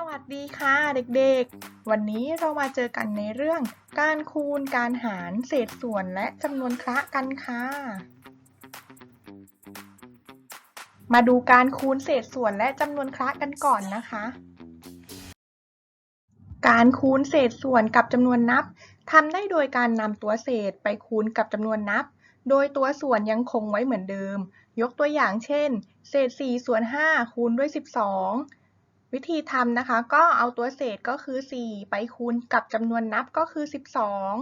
สวัสดีค่ะเด็กๆ วันนี้เรามาเจอกันในเรื่องการคูณการหารเศษส่วนและจำนวนคละกันค่ะ มาดูการคูณเศษส่วนและจำนวนคละกันก่อนนะคะ การคูณเศษส่วนกับจำนวนนับทำได้โดยการนำตัวเศษไปคูณกับจำนวนนับ โดยตัวส่วนยังคงไว้เหมือนเดิม ยกตัวอย่างเช่น เศษ4ส่วน5คูณด้วย 12 วิธีทำนะคะ ก็เอาตัวเศษก็คือ 4 ไปคูณกับจำนวนนับก็คือ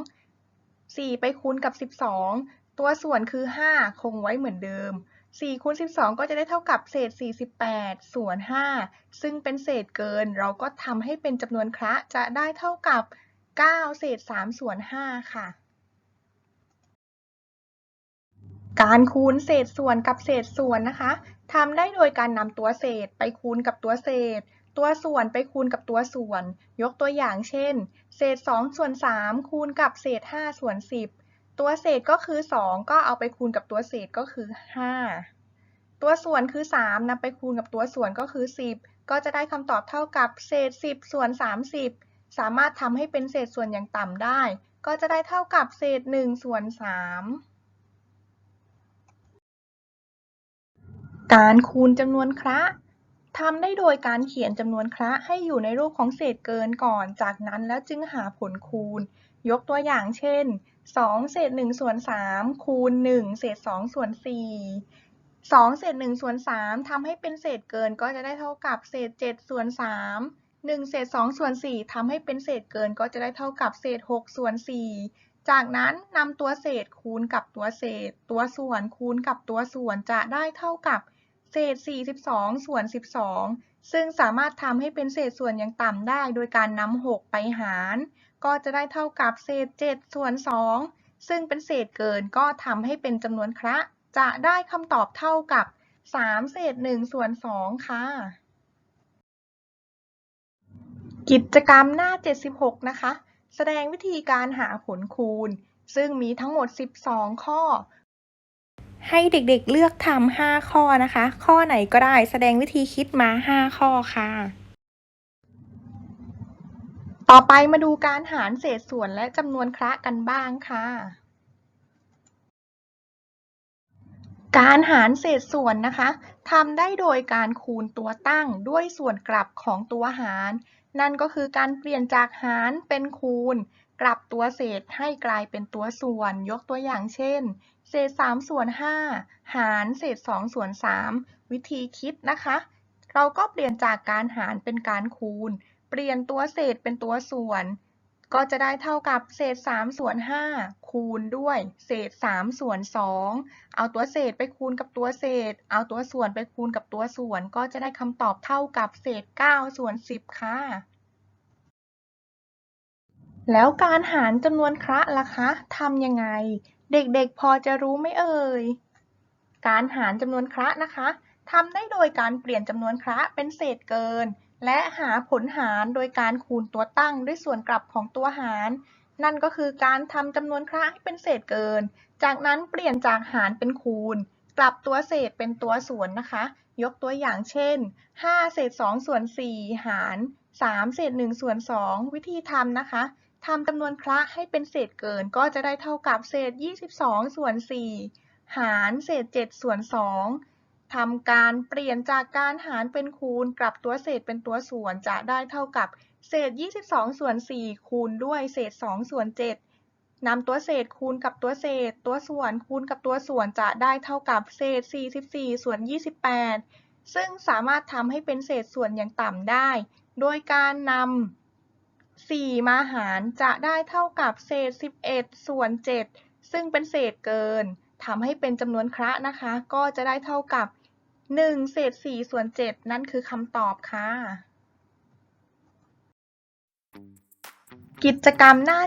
12 4 ไปคูณกับ 12 ตัวส่วนคือ 5 คงไว้เหมือนเดิม 4คูณ12 ก็จะได้เท่ากับเศษ 48 ส่วน 5 ซึ่งเป็นเศษเกินเราก็ทำให้เป็นจำนวนคละจะได้เท่ากับ 9 เศษ 3 ส่วน 5 ค่ะการคูณเศษส่วนกับเศษส่วนนะคะทำได้โดยการนำตัวเศษไปคูณกับตัวเศษ ตัวส่วนไปคูณกับตัวส่วน ยกตัวอย่างเช่น เศษ 2 ส่วน 3 คูณกับเศษ 5 ส่วน 10 ตัวเศษก็คือ 2 ก็เอาไปคูณกับตัวเศษก็คือ 5 ตัวส่วนคือ 3นำไปคูณกับตัวส่วนก็คือ 10 ก็จะได้คำตอบเท่ากับเศษ 10 ส่วน 30 สามารถทำให้เป็นเศษส่วนอย่างต่ำได้ ก็จะได้เท่ากับเศษ 1 ส่วน 3การคูณจำนวนคละ ทำได้โดยการเขียนจำนวนคละให้อยู่ในรูปของเศษเกินก่อน จากนั้นแล้วจึงหาผลคูณ ยกตัวอย่างเช่น 2 เศษ1ส่วน3คูณ 1 เศษ2ส่วน4 2 เศษ1ส่วน3ทำให้เป็นเศษเกินก็จะได้เท่ากับเศษ7ส่วน3 1 เศษ2ส่วน4ทำให้เป็นเศษเกินก็จะได้เท่ากับเศษ6ส่วน4จากนั้นนำตัวเศษคูณกับตัวเศษ ตัวส่วนคูณกับตัวส่วนจะได้เท่ากับ เศษ 42 ส่วน 12 ซึ่งสามารถทำให้เป็นเศษส่วนอย่างต่ำได้ โดยการนำ6ไปหาร ก็จะได้เท่ากับเศษ 7 ส่วน 2 ซึ่งเป็นเศษเกินก็ทำให้เป็นจำนวนคละจะได้คำตอบเท่ากับ 3 เศษ 1 ส่วน 2 ค่ะ กิจกรรมหน้า 76 นะคะ แสดงวิธีการหาผลคูณ ซึ่งมีทั้งหมด 12 ข้อ ให้เด็กๆเลือกทำ5ข้อนะคะ ข้อไหนก็ได้แสดงวิธีคิดมา5ข้อค่ะ ต่อไปมาดูการหารเศษส่วนและจำนวนคละกันบ้างค่ะ การหารเศษส่วนนะคะทำได้โดยการคูณตัวตั้งด้วยส่วนกลับของตัวหาร นั่นก็คือการเปลี่ยนจากหารเป็นคูณ กลับตัวเศษให้กลายเป็นตัวส่วน ยกตัวอย่างเช่น เศษ3ส่วน5หารเศษ2ส่วน3วิธีคิดนะคะ เราก็เปลี่ยนจากการหารเป็นการคูณ เปลี่ยนตัวเศษเป็นตัวส่วน ก็จะได้เท่ากับเศษ3ส่วน5คูณด้วย เศษ3ส่วน2เอาตัวเศษไปคูณกับตัวเศษ เอาตัวส่วนไปคูณกับตัวส่วน ก็จะได้คำตอบเท่ากับเศษ9ส่วน10ค่ะ แล้วการหารจำนวนคละล่ะคะทำยังไง เด็กๆพอจะรู้ไหมเอ่ย การหารจำนวนคละนะคะทำได้โดยการเปลี่ยนจำนวนคละเป็นเศษเกิน และหาผลหารโดยการคูณตัวตั้งด้วยส่วนกลับของตัวหาร นั่นก็คือการทำจำนวนคละให้เป็นเศษเกิน จากนั้นเปลี่ยนจากหารเป็นคูณ กลับตัวเศษเป็นตัวส่วนนะคะ ยกตัวอย่างเช่น 5 เศษ2ส่วน4หาร 3 เศษ1ส่วน2วิธีทำนะคะ ทำจำนวนคละให้เป็นเศษเกินก็จะได้เท่ากับเศษ 22 ส่วน 4 หารเศษ 7 ส่วน 2ทำการเปลี่ยนจากการหารเป็นคูณกลับตัวเศษเป็นตัวส่วนจะได้เท่ากับเศษ 22 ส่วน 4 คูณด้วยเศษ 2 ส่วน 7นำตัวเศษคูณกับตัวเศษ ตัวส่วนคูณกับตัวส่วนจะได้เท่ากับเศษ 44 ส่วน 28 ซึ่งสามารถทำให้เป็นเศษส่วนอย่างต่ำได้ โดยการนำ 4มาหารจะได้เท่ากับเศษ 11 ส่วน 7 ซึ่งเป็นเศษเกินทำให้เป็นจำนวนคละนะคะ ก็จะได้เท่ากับ 1 เศษ 4 ส่วน 7 นั่นคือคำตอบค่ะ กิจกรรมหน้า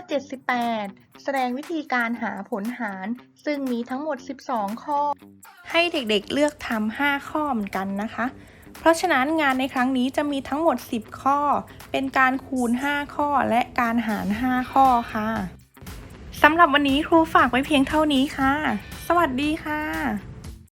78 แสดงวิธีการหาผลหาร ซึ่งมีทั้งหมด 12 ข้อ ให้เด็กๆเลือกทำ5ข้อเหมือนกันนะคะ เพราะฉะนั้นงานในครั้งนี้จะมีทั้งหมด 10 ข้อ เป็นการคูณ 5 ข้อและการหาร 5 ข้อค่ะสำหรับวันนี้ครูฝากไว้เพียงเท่านี้ค่ะ สวัสดีค่ะ